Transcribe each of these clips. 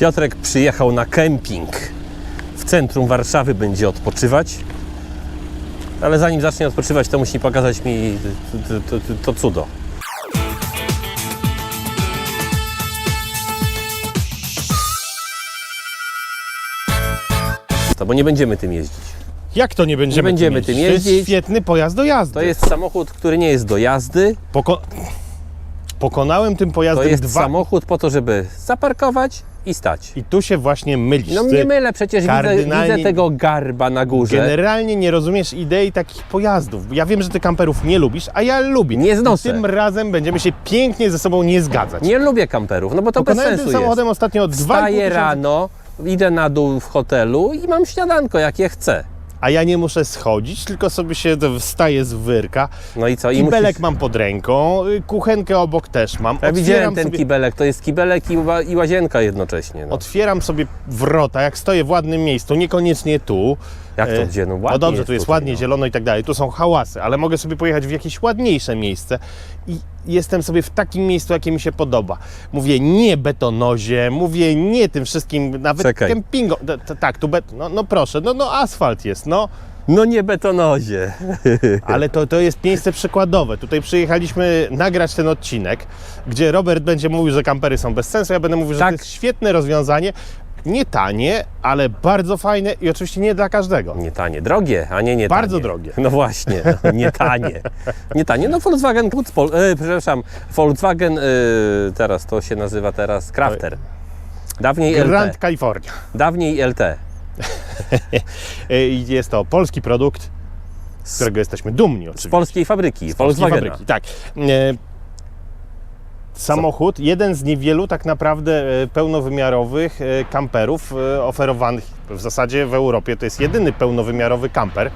Piotrek przyjechał na kemping. W centrum Warszawy będzie odpoczywać. Ale zanim zacznie odpoczywać, to musi pokazać mi to, to, to, cudo. To, bo nie będziemy tym jeździć. Jak to nie będziemy, Nie będziemy tym To jest jeździć. świetny pojazd do jazdy. To jest samochód, który nie jest do jazdy. Poko... Pokonałem tym To pojazdem jest dwa... samochód po to, żeby zaparkować i stać. I tu się właśnie mylisz. No Ty nie mylę, przecież widzę, kardynalnie- widzę tego garba na górze. Generalnie nie rozumiesz idei takich pojazdów. Ja wiem, że ty kamperów nie lubisz, a ja lubię. Nie znoszę. I tym razem będziemy się pięknie ze sobą nie zgadzać. Nie lubię kamperów, no bo to bez Pokonałem sensu tym jest. samochodem ostatnio dwa i pół Wstaję tysiąca- rano, idę na dół w hotelu i mam śniadanko, jakie chcę. A ja nie muszę schodzić, tylko sobie się wstaję z wyrka. No i co? I Kibelek musisz... mam pod ręką, y, kuchenkę obok też mam. Ja widziałem ten sobie... kibelek, to jest kibelek i, ła- i łazienka jednocześnie. No. Otwieram sobie wrota, jak stoję w ładnym miejscu, niekoniecznie tu. Jak to E, gdzie? No ładnie No dobrze, tu jest tutaj, ładnie, no. zielono i tak dalej. Tu są hałasy, ale mogę sobie pojechać w jakieś ładniejsze miejsce i jestem sobie w takim miejscu, jakie mi się podoba. Mówię nie betonozie, mówię nie tym wszystkim, nawet Czekaj. kempingo. T- t- Tak, tu bet... no, no proszę, no, no asfalt jest, no. No nie betonozie. Ale to, to jest miejsce przykładowe. Tutaj przyjechaliśmy nagrać ten odcinek, gdzie Robert będzie mówił, że kampery są bez sensu. Ja będę mówił, że Tak. to jest świetne rozwiązanie. Nie tanie, ale bardzo fajne i oczywiście nie dla każdego. Nie tanie, drogie, a nie nie Bardzo tanie. drogie. No właśnie, nie tanie. Nie tanie. No Volkswagen, Pol, e, przepraszam, Volkswagen, e, teraz to się nazywa teraz Crafter. Dawniej Grand LT. California. Dawniej LT. E, Jest to polski produkt, z którego jesteśmy dumni Z oczywiście. polskiej fabryki, Z polskiej Volkswagena. fabryki, Tak. E, Samochód, jeden z niewielu tak naprawdę e, pełnowymiarowych e, kamperów e, oferowanych w zasadzie w Europie. To jest jedyny pełnowymiarowy kamper,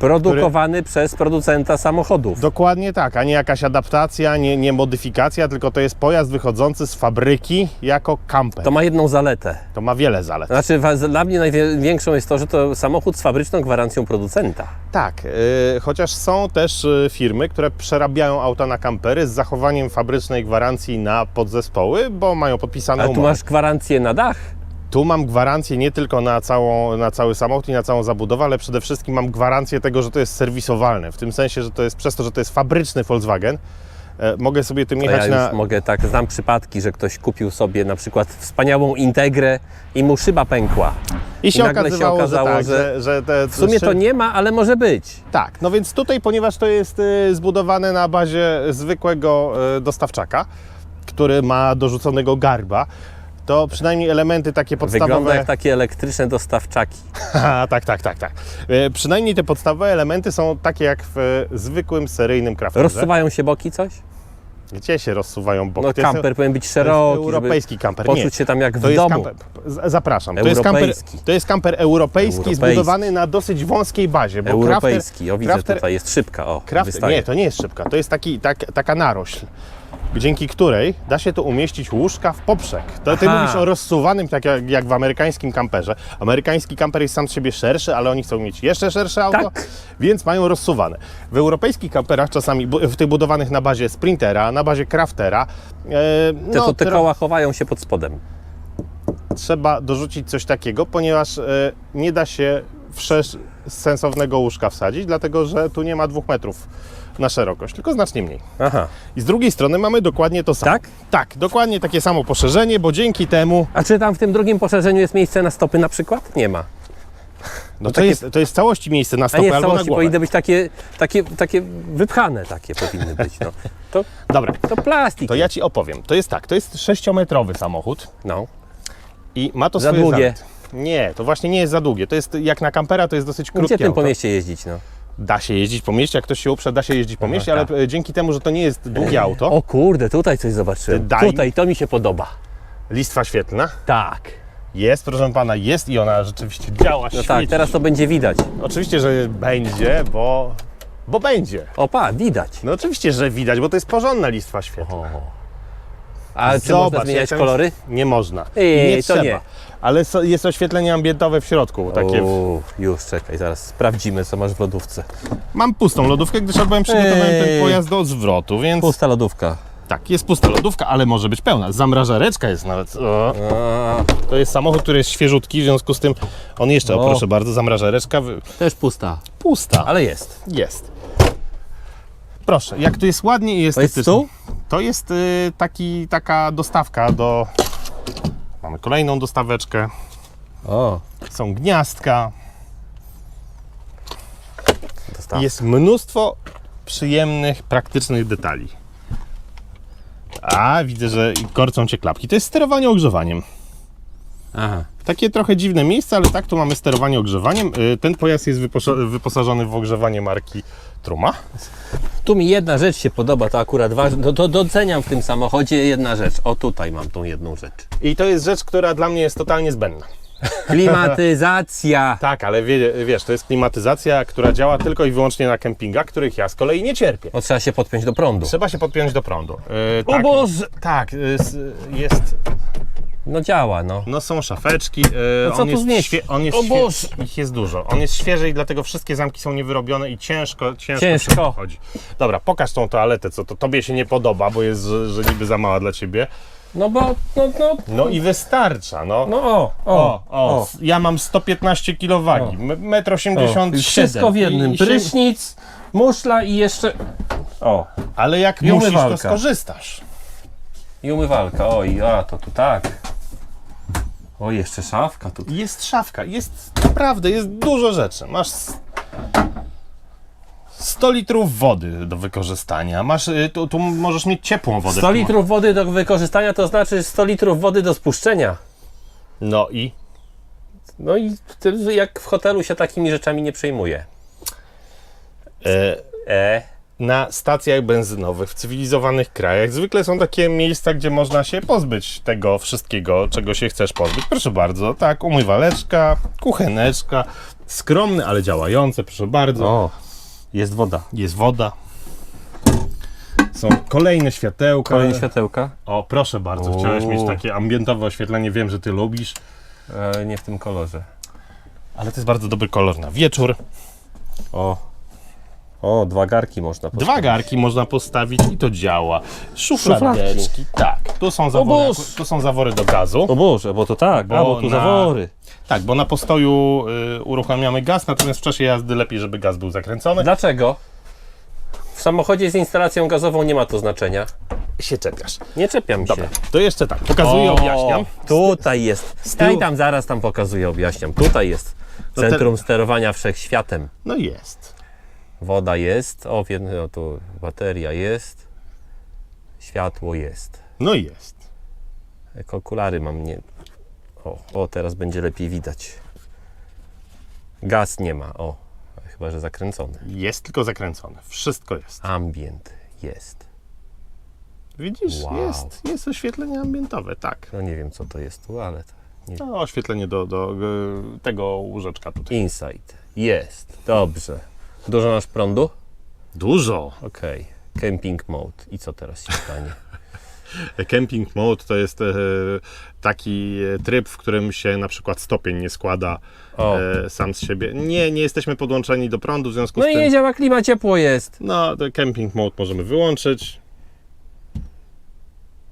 Produkowany przez producenta samochodów. Dokładnie tak, a nie jakaś adaptacja, nie, nie modyfikacja, tylko to jest pojazd wychodzący z fabryki jako kamper. To ma jedną zaletę. To ma wiele zalet. Znaczy, dla mnie największą jest to, że to samochód z fabryczną gwarancją producenta. Tak, yy, chociaż są też yy, firmy, które przerabiają auta na kampery z zachowaniem fabrycznej gwarancji na podzespoły, bo mają podpisane Ale tu umowy. masz gwarancję na dach. Tu mam gwarancję nie tylko na, całą, na cały samochód i na całą zabudowę, ale przede wszystkim mam gwarancję tego, że to jest serwisowalne. W tym sensie, że to jest przez to, że to jest fabryczny Volkswagen, e, mogę sobie tym ja jechać już na... mogę tak, znam przypadki, że ktoś kupił sobie na przykład wspaniałą Integrę i mu szyba pękła. I się I nagle się okazywało, okazało, że tak, że że, że te W sumie to nie ma, ale może być. Tak, no więc tutaj, ponieważ to jest y, zbudowane na bazie zwykłego y, dostawczaka, który ma dorzuconego garba, to przynajmniej elementy takie podstawowe... Wygląda jak takie elektryczne dostawczaki. Tak, tak, tak, tak. Y, Przynajmniej te podstawowe elementy są takie jak w y, zwykłym seryjnym crafterze. Rozsuwają się boki coś? Gdzie się rozsuwają boki? No To jest- kamper powinien być to jest szeroki, europejski żeby kamper. poczuć Nie. się tam jak w To jest domu. kamper, z- zapraszam, to jest kamper, Europejski. to jest kamper europejski, Europejski. zbudowany na dosyć wąskiej bazie. Bo Europejski. O, widzę crafter, tutaj, jest szybka. O, Crafter, wystaje. nie, to nie jest szybka, to jest taki, tak, taka narośl, dzięki której da się tu umieścić łóżka w poprzek. To ty Aha. mówisz o rozsuwanym, tak jak, jak w amerykańskim kamperze. Amerykański kamper jest sam z siebie szerszy, ale oni chcą mieć jeszcze szersze auto, Tak. więc mają rozsuwane. W europejskich kamperach czasami, bu- w tych budowanych na bazie Sprintera, na bazie Craftera, e, Te, no, to te tro- koła chowają się pod spodem. trzeba dorzucić coś takiego, ponieważ e, nie da się wszesz sensownego łóżka wsadzić, dlatego że tu nie ma dwóch metrów na szerokość, tylko znacznie mniej. Aha. I z drugiej strony mamy dokładnie to samo. Tak? Tak, dokładnie takie samo poszerzenie, bo dzięki temu A czy tam w tym drugim poszerzeniu jest miejsce na stopy na przykład? Nie ma. no to, takie- jest, to jest w całości miejsce na A stopę nie, w albo na całości głowę. powinny być takie, takie, takie wypchane takie powinny być. No. To, Dobra, to plastik. to ja Ci opowiem. To jest tak, to jest sześciometrowy samochód No. i ma to Za swoje długie. zalety. Nie, to właśnie nie jest za długie. To jest jak na kampera, to jest dosyć krótkie Gdzie tym po mieście jeździć? No? Da się jeździć po mieście, jak ktoś się uprze, da się jeździć po mieście, ale tak. e, dzięki temu, że to nie jest długie auto, O kurde, tutaj coś zobaczyłem. Daj- Tutaj, to mi się podoba. listwa świetlna, Tak. jest, proszę Pana, jest i ona rzeczywiście działa, No świeci. tak, teraz to będzie widać. Oczywiście, że będzie, bo, bo będzie. Opa, widać. No oczywiście, że widać, bo to jest porządna listwa świetlna. A czy Zobacz, można zmieniać jak tam kolory? Nie można. Ej, nie to trzeba. nie. Ale so- jest oświetlenie ambientowe w środku. Takie. Uuu, już czekaj, zaraz sprawdzimy, co masz w lodówce. Mam pustą lodówkę, gdyż albowiem przygotowałem Ej. ten pojazd do zwrotu, więc Pusta lodówka. tak, jest pusta lodówka, ale może być pełna. Zamrażareczka jest nawet. O. A, To jest samochód, który jest świeżutki, w związku z tym on jeszcze, o, O. proszę bardzo, zamrażareczka wy- Też pusta. pusta. Ale jest. Jest. Proszę, jak tu jest ładnie i jest estetycznie. stół? To jest y, taki, taka dostawka do... Mamy kolejną dostaweczkę. O, Są gniazdka. dostawa. Jest mnóstwo przyjemnych, praktycznych detali. A, widzę, że korcą cię klapki. To jest sterowanie ogrzewaniem. Aha. Takie trochę dziwne miejsce, ale tak, tu mamy sterowanie ogrzewaniem. Y, Ten pojazd jest wyposażony w ogrzewanie marki Truma. Tu mi jedna rzecz się podoba, to akurat ważne. To, to doceniam w tym samochodzie jedna rzecz. O, tutaj mam tą jedną rzecz. I to jest rzecz, która dla mnie jest totalnie zbędna. Klimatyzacja. Tak, ale wie, wiesz, to jest klimatyzacja, która działa tylko i wyłącznie na kempingach, których ja z kolei nie cierpię. No, trzeba się podpiąć do prądu. Trzeba się podpiąć do prądu. Yy, O tak, Boże! Tak, y, jest, No działa, no. no są szafeczki. yy, No co on tu jest, znieść? świe- on jest O świe- Boże! Ich jest dużo. On jest świeży i dlatego wszystkie zamki są niewyrobione i ciężko, ciężko, Ciężko. chodzi. Dobra, pokaż tą toaletę, co to tobie się nie podoba, bo jest, że, że niby za mała dla ciebie. No bo, no, no, No i wystarcza, no. no o, o, O, o, ja mam 115 kg wagi, m- 1,87 m. I Wszystko w jednym. I- i się- Prysznic, muszla i jeszcze... O, Ale jak I musisz, to umywalka. skorzystasz. I umywalka. Oj, a to tu tak. O, jeszcze szafka tu. Jest szafka, jest naprawdę, jest dużo rzeczy. Masz s- 100 litrów wody do wykorzystania. Masz, y, tu, tu możesz mieć ciepłą wodę. 100 litrów wody do wykorzystania to znaczy 100 litrów wody do spuszczenia. No i No i jak w hotelu się takimi rzeczami nie przejmuje. e, E, na stacjach benzynowych w cywilizowanych krajach zwykle są takie miejsca, gdzie można się pozbyć tego wszystkiego, czego się chcesz pozbyć. Proszę bardzo, tak, umywaleczka, kucheneczka, skromne, ale działające, proszę bardzo. o, jest woda. Jest woda. Są kolejne światełka. Kolejne światełka. O, proszę bardzo, chciałeś mieć takie ambientowe oświetlenie, wiem, że ty lubisz, E, nie w tym kolorze. ale to jest bardzo dobry kolor na wieczór. O, o, dwa garki można postawić. Dwa garki można postawić i to działa. Szufladeczki, tak. Tu są, zawory, tu są zawory do gazu. O Boże, bo to tak, Bo a, bo tu na- zawory. Tak, bo na postoju y, uruchamiamy gaz, natomiast w czasie jazdy lepiej, żeby gaz był zakręcony. Dlaczego? W samochodzie z instalacją gazową nie ma to znaczenia. się czepiasz. Nie czepiam Dobra, się. to jeszcze tak, pokazuję, objaśniam. Tutaj jest. I tam zaraz tam pokazuję, objaśniam. Tutaj jest centrum sterowania wszechświatem. No jest. Woda jest, o, w jednym, o tu bateria jest, światło jest. No jest. Jak okulary mam nie. O, o, teraz będzie lepiej widać. Gaz nie ma, o, chyba że zakręcony. Jest tylko zakręcone. Wszystko jest. Ambient jest. Widzisz, Wow. jest, jest oświetlenie ambientowe, tak. No nie wiem co to jest tu, ale to nie. No, oświetlenie do, do y, tego łóżeczka tutaj. Insight jest. Dobrze. Dużo masz prądu? Dużo. Okej. Camping mode. I co teraz się stanie? Camping mode to jest e, taki e, tryb, w którym się na przykład stopień nie składa O. e, sam z siebie. Nie, nie jesteśmy podłączeni do prądu, w związku No z i tym... nie działa klima, ciepło jest. No, camping mode możemy wyłączyć.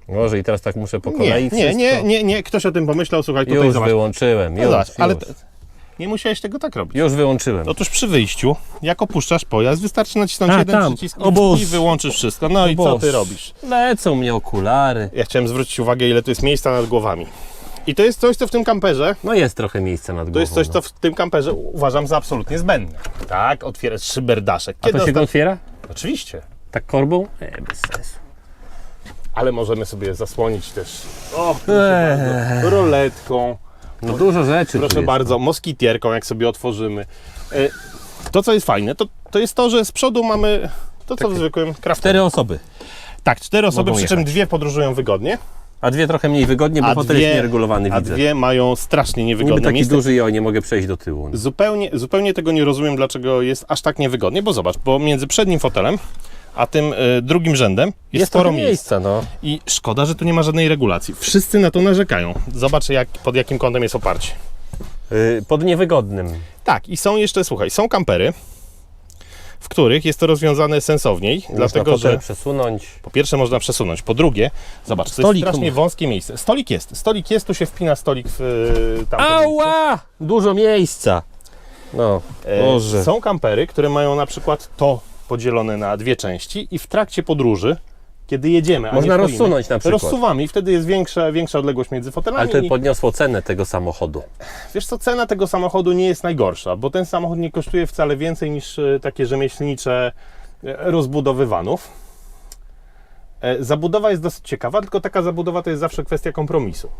Może i teraz tak muszę po Nie, kolei nie, wszystko? nie, nie, nie, ktoś o tym pomyślał, słuchaj, tutaj Już zobacz. wyłączyłem, No już, zobacz, ale już. t- nie musiałeś tego tak robić. już wyłączyłem. Otóż przy wyjściu, jak opuszczasz pojazd, wystarczy nacisnąć A, jeden tam. przycisk i, Boże. i wyłączysz wszystko. No i co ty robisz? Lecą mnie okulary. Ja chciałem zwrócić uwagę, ile tu jest miejsca nad głowami. I to jest coś, co w tym kamperze No jest trochę miejsca nad głową. To jest coś, no. co w tym kamperze uważam za absolutnie zbędne. Tak, otwierać szyberdaszek. A to się go otwiera? Oczywiście, Tak korbą? Nie, bez sensu. ale możemy sobie zasłonić też o, Eee. proszę bardzo, roletką, No dużo rzeczy proszę bardzo, moskitierką, jak sobie otworzymy. E, To, co jest fajne, to, to jest to, że z przodu mamy to, co w zwykłym crafterze. Cztery osoby. Tak, cztery osoby, Mogą przy czym jechać. dwie podróżują wygodnie, A dwie trochę mniej wygodnie, bo a fotel dwie, jest nieregulowany, a widzę. dwie mają strasznie Niby niewygodne taki miejsce. duży i o, nie mogę przejść do tyłu. Zupełnie, zupełnie tego nie rozumiem, dlaczego jest aż tak niewygodnie, bo zobacz, bo między przednim fotelem a tym y, drugim rzędem jest, Jest sporo miejsca. no. I szkoda, że tu nie ma żadnej regulacji. Wszyscy na to narzekają. Zobacz, jak, pod jakim kątem jest oparcie. Yy, pod niewygodnym. Tak, i są jeszcze, słuchaj, są kampery, w których jest to rozwiązane sensowniej, dlatego Można że fotel przesunąć. po pierwsze można przesunąć, po drugie, zobacz, to jest Stolik strasznie wąskie miejsce. Stolik jest, stolik jest, tu się wpina stolik w y, tamte miejsce. Ała! Dużo miejsca. No, E, Boże. Są kampery, które mają na przykład to podzielone na dwie części i w trakcie podróży, kiedy jedziemy, Można stoimy, rozsunąć na przykład. Rozsuwamy i wtedy jest większa, większa odległość między fotelami. Ale to i, podniosło cenę tego samochodu. Wiesz co, cena tego samochodu nie jest najgorsza, bo ten samochód nie kosztuje wcale więcej niż e, takie rzemieślnicze e, rozbudowy vanów. E, Zabudowa jest dosyć ciekawa, tylko taka zabudowa to jest zawsze kwestia kompromisu.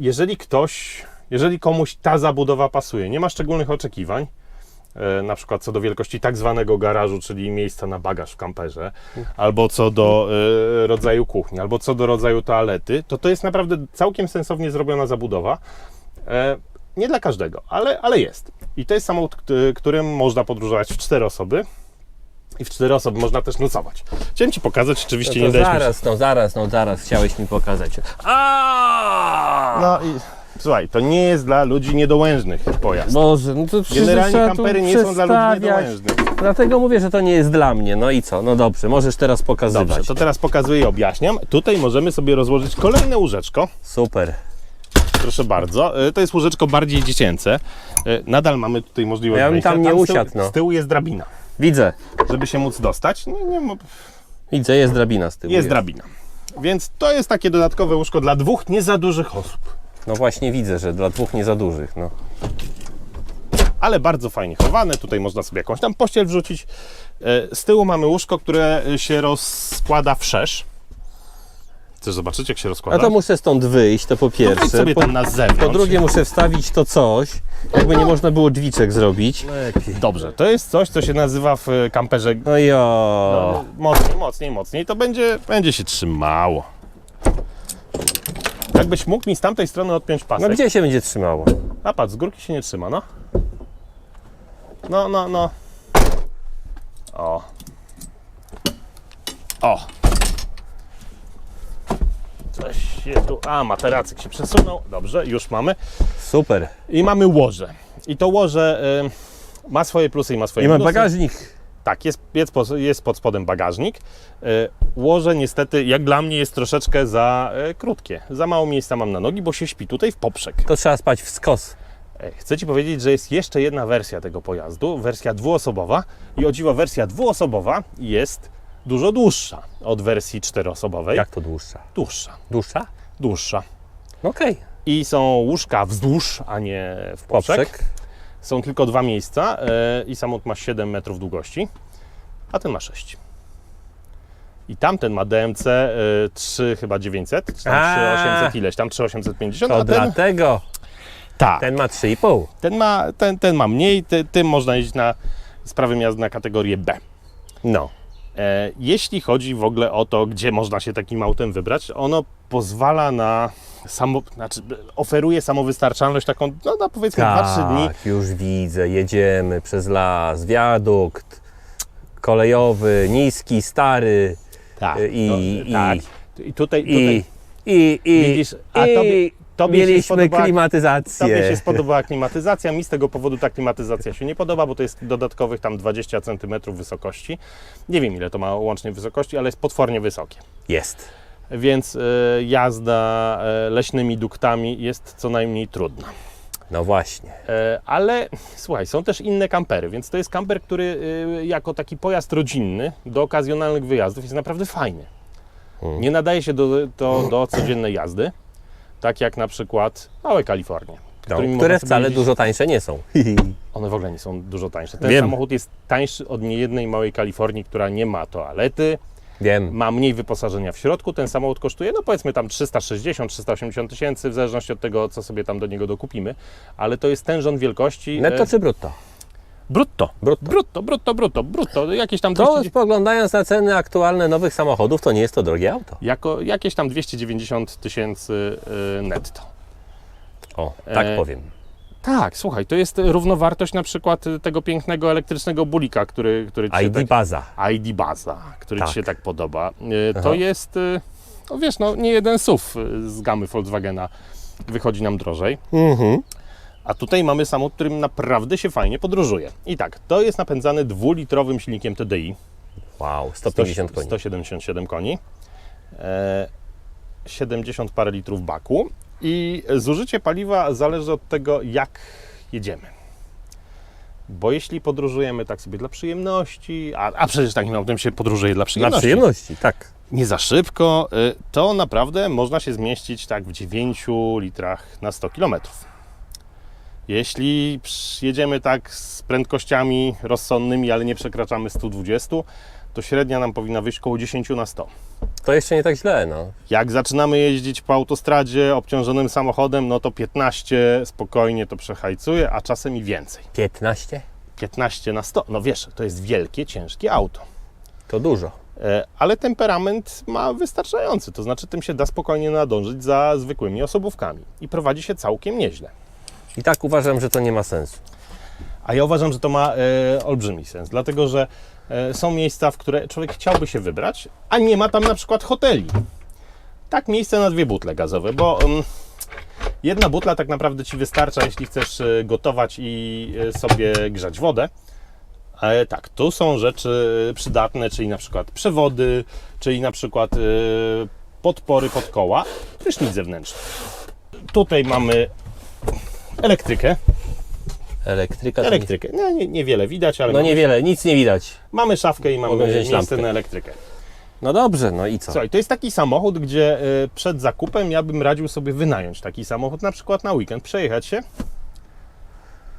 Jeżeli ktoś, jeżeli komuś ta zabudowa pasuje, nie ma szczególnych oczekiwań, na przykład co do wielkości tak zwanego garażu, czyli miejsca na bagaż w kamperze, albo co do e, rodzaju kuchni, albo co do rodzaju toalety, to to jest naprawdę całkiem sensownie zrobiona zabudowa. E, nie dla każdego, ale, ale jest. I to jest samochód, kt- którym można podróżować w cztery osoby. I w cztery osoby można też nocować. Chciałem Ci pokazać, oczywiście No nie mi... zaraz, no zaraz, no zaraz chciałeś mi pokazać. A! No i słuchaj, to nie jest dla ludzi niedołężnych pojazd. Boże, no to przecież Generalnie trzeba tu kampery nie są dla ludzi przestawiać. niedołężnych. Dlatego mówię, że to nie jest dla mnie. No i co? No dobrze, możesz teraz pokazywać. Dobrze, to teraz pokazuję i objaśniam. Tutaj możemy sobie rozłożyć kolejne łóżeczko. Super. Proszę bardzo. E, To jest łóżeczko bardziej dziecięce. E, Nadal mamy tutaj możliwość Ja bym wejścia. tam nie z tyłu, usiadł, no. Z tyłu jest drabina, Widzę, żeby się móc dostać. No, nie, ma- widzę, jest drabina z tyłu. jest drabina. Więc to jest takie dodatkowe łóżko dla dwóch nie za dużych osób. No właśnie widzę, że dla dwóch nie za dużych. No. ale bardzo fajnie chowane. Tutaj można sobie jakąś tam pościel wrzucić. E, Z tyłu mamy łóżko, które się rozkłada wszerz. Chcesz zobaczyć, jak się A rozkłada? to muszę stąd wyjść, to po No pierwsze. sobie Po, tam na zewnątrz. po drugie muszę wstawić to coś, jakby nie można było drzwiczek zrobić. Lepiej. Dobrze, to jest coś, co się nazywa w kamperze No jo. mocniej, mocniej, mocniej. To będzie, będzie się trzymało. Jakbyś mógł mi z tamtej strony odpiąć No pasek. gdzie się będzie trzymało? A patrz, z górki się nie trzyma, no. No, no, no. O. O. Coś się tu... A, materacyk się przesunął. Dobrze, już mamy. Super. I mamy łoże. I to łoże y, ma swoje plusy i ma swoje I mam minusy. bagażnik. Tak, jest, jest, pod, jest pod spodem bagażnik. Y, łoże niestety, jak dla mnie, jest troszeczkę za y, krótkie. Za mało miejsca mam na nogi, bo się śpi tutaj w poprzek. To trzeba spać w skos. E, Chcę Ci powiedzieć, że jest jeszcze jedna wersja tego pojazdu, wersja dwuosobowa i o dziwo wersja dwuosobowa jest dużo dłuższa od wersji czteroosobowej. Jak to dłuższa? Dłuższa, Dłuższa? dłuższa. Okej. I są łóżka wzdłuż, a nie w poprzek. Poprzek. Są tylko dwa miejsca e, i samochód ma 7 metrów długości, a ten ma 6. I tamten ma DMC e, 3 chyba 900, czy tam A. 3800 ileś, tam 3850, To a ten, dlatego tak, ten ma 3,5. Ten ma, ten, ten ma mniej, ty, tym można jeździć na z prawem jazdy na kategorię B. No. E, jeśli chodzi w ogóle o to, gdzie można się takim autem wybrać, ono pozwala na samo, znaczy oferuje samowystarczalność taką, no na powiedzmy 2-3 dni. Tak, już widzę. Jedziemy przez las, wiadukt kolejowy, niski, stary Tak, i, no, i, tak. I tutaj, i, tutaj i, i, Widzisz, a i tobie- tobie się mieliśmy spodobała- klimatyzację. Tobie się spodobała klimatyzacja, mi z tego powodu ta klimatyzacja się nie podoba, bo to jest dodatkowych tam 20 cm wysokości. Nie wiem ile to ma łącznie wysokości, ale jest potwornie wysokie. Jest. Więc e, jazda e, leśnymi duktami jest co najmniej trudna. No właśnie. E, ale słuchaj, są też inne kampery, więc to jest kamper, który jako taki pojazd rodzinny do okazjonalnych wyjazdów jest naprawdę fajny. Hmm. Nie nadaje się do, do, do codziennej jazdy, tak jak na przykład małe Kalifornie. No, które wcale jeździć. dużo tańsze nie są. One w ogóle nie są dużo tańsze. Ten Wiem. samochód jest tańszy od niejednej małej Kalifornii, która nie ma toalety, Wiem. ma mniej wyposażenia w środku. Ten samochód kosztuje, no powiedzmy tam 360-380 tysięcy, w zależności od tego, co sobie tam do niego dokupimy. Ale to jest ten rząd wielkości. Netto e, czy brutto? brutto. Brutto. Brutto, brutto, brutto, brutto. Jakieś tam To 200, spoglądając na ceny aktualne nowych samochodów, to nie jest to drogie auto. jako, jakieś tam 290 tysięcy y, netto. O, tak E, powiem. Tak, słuchaj, to jest równowartość na przykład tego pięknego elektrycznego bulika, który, który ci się ID tak, baza. ID Baza, który Tak. Ci się tak podoba. Y, To Aha. jest, y, no wiesz, no nie jeden SUV z gamy Volkswagena wychodzi nam drożej. Mhm. A tutaj mamy samochód, którym naprawdę się fajnie podróżuje. I tak, to jest napędzany dwulitrowym silnikiem TDI. Wow, 150 koni. 177 koni. E, 70 parę litrów baku. I zużycie paliwa zależy od tego, jak jedziemy. Bo jeśli podróżujemy tak sobie dla przyjemności, a, a przecież takim autem się podróżuje dla Dla przyjemności, przyjemności, tak. nie za szybko, y, to naprawdę można się zmieścić tak w 9 litrach na 100 km. Jeśli jedziemy tak z prędkościami rozsądnymi, ale nie przekraczamy 120, to średnia nam powinna wyjść około 10 na 100. To jeszcze nie tak źle, no. Jak zaczynamy jeździć po autostradzie obciążonym samochodem, no to 15 spokojnie to przehajcuje, a czasem i więcej. 15? 15 na 100, no wiesz, to jest wielkie, ciężkie auto. To dużo. E, ale temperament ma wystarczający, to znaczy tym się da spokojnie nadążyć za zwykłymi osobówkami i prowadzi się całkiem nieźle. I tak uważam, że to nie ma sensu. A ja uważam, że to ma e, olbrzymi sens, dlatego że e, są miejsca, w które człowiek chciałby się wybrać, a nie ma tam na przykład hoteli. Tak, miejsce na dwie butle gazowe, bo mm, jedna butla tak naprawdę Ci wystarcza, jeśli chcesz e, gotować i e, sobie grzać wodę. Ale tak, tu są rzeczy przydatne, czyli na przykład przewody, czyli na przykład e, podpory pod koła, prysznic zewnętrzny. Tutaj mamy elektrykę. Elektryka Elektrykę. No, nie, niewiele widać, ale No mamy, niewiele, nic nie widać. mamy szafkę i mamy miejsce lampkę. na elektrykę. No dobrze, no i co? Słuchaj, to jest taki samochód, gdzie y, przed zakupem ja bym radził sobie wynająć taki samochód, na przykład na weekend, przejechać się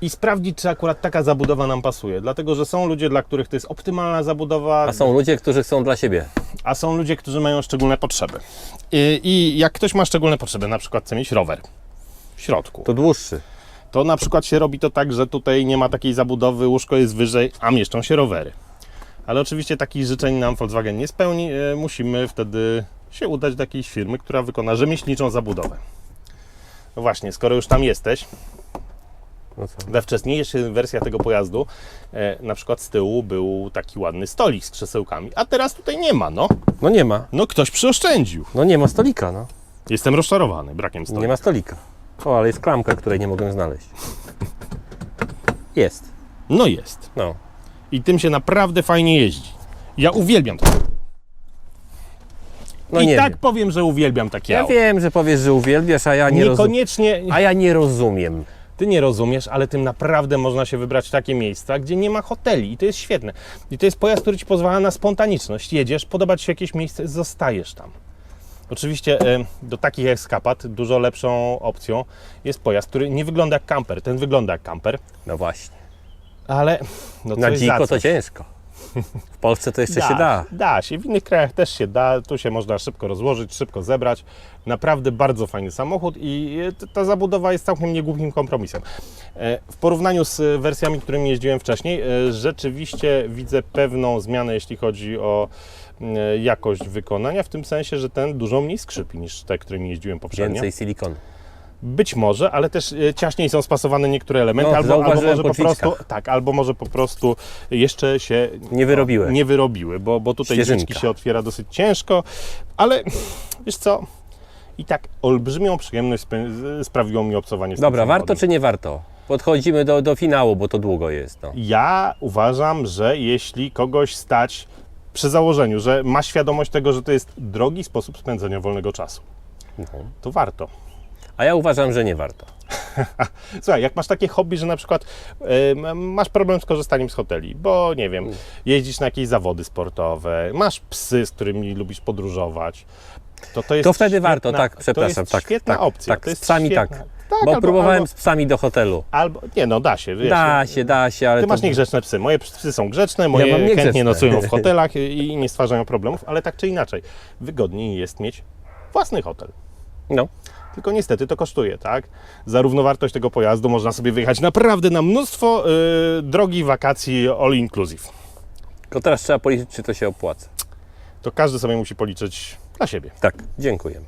i sprawdzić, czy akurat taka zabudowa nam pasuje. Dlatego, że są ludzie, dla których to jest optymalna zabudowa, A są ludzie, którzy chcą dla siebie. a są ludzie, którzy mają szczególne potrzeby. I, I jak ktoś ma szczególne potrzeby, na przykład chce mieć rower w środku, To dłuższy. To na przykład się robi to tak, że tutaj nie ma takiej zabudowy, łóżko jest wyżej, a mieszczą się rowery. Ale oczywiście takich życzeń nam Volkswagen nie spełni, e, musimy wtedy się udać do jakiejś firmy, która wykona rzemieślniczą zabudowę. No właśnie, skoro już tam jesteś, No we wcześniejszych wersjach tego pojazdu, e, na przykład z tyłu był taki ładny stolik z krzesełkami, a teraz tutaj nie ma, no. No nie ma. No ktoś przyoszczędził. No nie ma stolika, no. Jestem rozczarowany brakiem stolika. Nie ma stolika. O, ale jest klamka, której nie mogłem znaleźć. Jest. No jest. No. I tym się naprawdę fajnie jeździ. Ja uwielbiam to. No I nie tak wiem. powiem, że uwielbiam takie Ja auto. wiem, że powiesz, że uwielbiasz, a ja nie rozumiem. Niekoniecznie, A ja nie rozumiem. ty nie rozumiesz, ale tym naprawdę można się wybrać w takie miejsca, gdzie nie ma hoteli i to jest świetne. I to jest pojazd, który Ci pozwala na spontaniczność. Jedziesz, podoba Ci się jakieś miejsce, zostajesz tam. Oczywiście do takich eskapad dużo lepszą opcją jest pojazd, który nie wygląda jak kamper. Ten wygląda jak kamper, No właśnie. ale no Na dziko to ciężko. W Polsce to jeszcze się da. Da się. W innych krajach też się da. Tu się można szybko rozłożyć, szybko zebrać. Naprawdę bardzo fajny samochód i e, ta zabudowa jest całkiem niegłupim kompromisem. E, W porównaniu z wersjami, którymi jeździłem wcześniej, e, rzeczywiście widzę pewną zmianę, jeśli chodzi o jakość wykonania, w tym sensie, że ten dużo mniej skrzypi niż te, którymi jeździłem poprzednio. Więcej silikonu. Być może, ale też e, ciaśniej są spasowane niektóre elementy, No, albo, albo może po po prostu tak, albo może po prostu jeszcze się Nie wyrobiły. nie wyrobiły, bo, bo tutaj Świeżynka. się otwiera dosyć ciężko, ale wiesz co, i tak olbrzymią przyjemność sprawiło mi obcowanie z Dobra, warto czy nie warto? Podchodzimy do, do finału, bo to długo jest. No. Ja uważam, że jeśli kogoś stać przy założeniu, że ma świadomość tego, że to jest drogi sposób spędzenia wolnego czasu, No. to warto. A ja uważam, że nie warto. Słuchaj, jak masz takie hobby, że na przykład y, masz problem z korzystaniem z hoteli, bo nie wiem, jeździsz na jakieś zawody sportowe, masz psy, z którymi lubisz podróżować, to to jest To wtedy świetna, warto, tak, przepraszam. To jest tak, świetna tak, opcja. Tak, to jest z psami świetna- tak. Tak Bo albo, próbowałem albo, z psami do hotelu. albo, nie no, da się, wiesz, Da się, da się, ale Ty to... masz niegrzeczne psy. Moje psy są grzeczne, moje mam chętnie niegrzeczne. nocują w hotelach i i nie stwarzają problemów, ale tak czy inaczej, wygodniej jest mieć własny hotel. No. Tylko niestety to kosztuje, tak? Za równowartość tego pojazdu można sobie wyjechać naprawdę na mnóstwo yy, drogi wakacji all inclusive. Tylko teraz trzeba policzyć, czy to się opłaca. To każdy sobie musi policzyć dla siebie. Tak, dziękujemy.